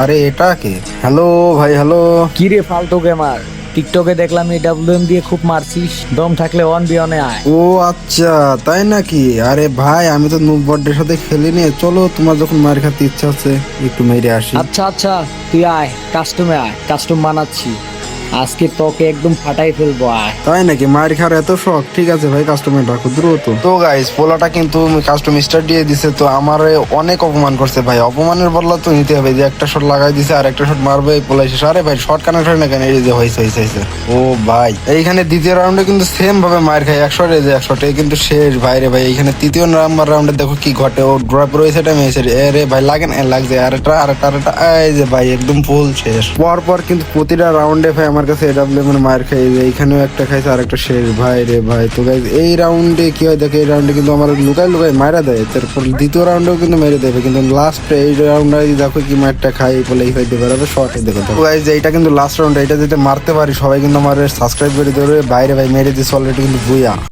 আরে এটা কে? হ্যালো ভাই হ্যালো কি রে ফালতু গেমার টিকটকে দেখলাম এই ডাব্লিউএম দিয়ে খুব মারছিস। দম থাকলে অনে আয়। ও আচ্ছা তাই নাকি? আরে ভাই আমি তো নুব বড্ডের সাথে খেলিনি। চলো তোমার যখন মার খাতে ইচ্ছা আছে একটু মেরে আসি। আচ্ছা আচ্ছা তুই আয় কাস্টমে আয় কাস্টম বানাচ্ছি। আজকে তোকে একদম ফাটাই ফেলব আয়। তাই নাকি? মায়ের খাওয়ার এত শখ। ঠিক আছে ভাই কাস্টমার রাখো দ্রুত। তো গাইস পোলাটা কিন্তু কাস্টম স্টার দিয়ে দিছে তো আমার অনেক অপমান করছে ভাই। অপমানের বদলা তো নিতে হবে যে একটা শট লাগাই দিছে আর একটা শট মারবে এই পোলাই শেষ আরে ভাই শট কানেক্ট হয় না কেন? এই যে হয়েছে হয়েছে হয়েছে। ও ভাই। এইখানে দ্বিতীয় রাউন্ডে কিন্তু সেম ভাবে মার খাই একশো রে যে একশো কিন্তু শেষ। ভাই রে ভাই এইখানে তৃতীয় নাম্বার রাউন্ডে দেখো কি ঘটে। ও ড্রপ রয়েছে এটা মেয়েছে এ রে ভাই লাগে না লাগছে। আর একটা আর একটা আর একটা এই যে ভাই একদম ফুল শেষ। পর পর কিন্তু প্রতিটা রাউন্ডে ভাই আমার কাছে এডাব্লিউ মানে মায়ের খাই এখানেও একটা খাইছে আর একটা শেষ। ভাই রে ভাই, তো গাইজ এই রাউন্ডে কি হয় দেখে, এই রাউন্ডে কিন্তু আমার লুকায় লুকায় মারা দেয়। তারপর দ্বিতীয় রাউন্ডেও কিন্তু মেরে দেবে, কিন্তু লাস্ট এই রাউন্ডে দেখো কি মারটা খাই বলে এই খাইতে পারবে শর্টে দেখো। তো গাইজ এইটা কিন্তু লাস্ট রাউন্ড এটা যদি মারতে পারি, সবাই কিন্তু আমার সাবস্ক্রাইব করে দেবে বাইরে ভাই, মেরে দিস অলরেডি কিন্তু বুয়া